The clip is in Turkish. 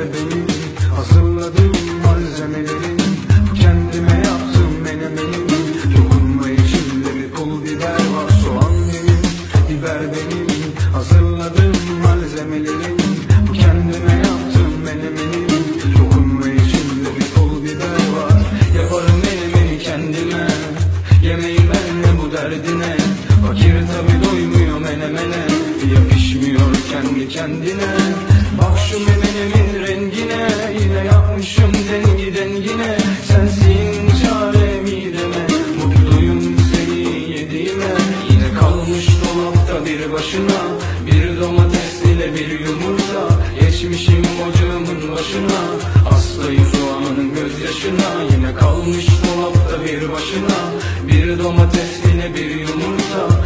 biber benim Hazırladım malzemelerim Kendime yaptım menemenim Dokunma içinde bir pul biber var Soğan benim, biber benim Hazırladım malzemelerim Kendime yaptım menemenim Dokunma içinde bir pul biber var. Yaparım menemeni kendime. Yemeği benle bu derdine. Fakir tabi doymuyor menemene. Yapışmıyor kendi kendine. Bak şu Yine yapmışım dengi dengine Sensin çare mideme Mutluyum seni yediğime. Yine kalmış dolapta bir başına Bir domates ile bir yumurta. Geçmişim ocağımın başına Hastayım soğanın gözyaşına. Yine kalmış dolapta bir başına Bir domates ile bir yumurta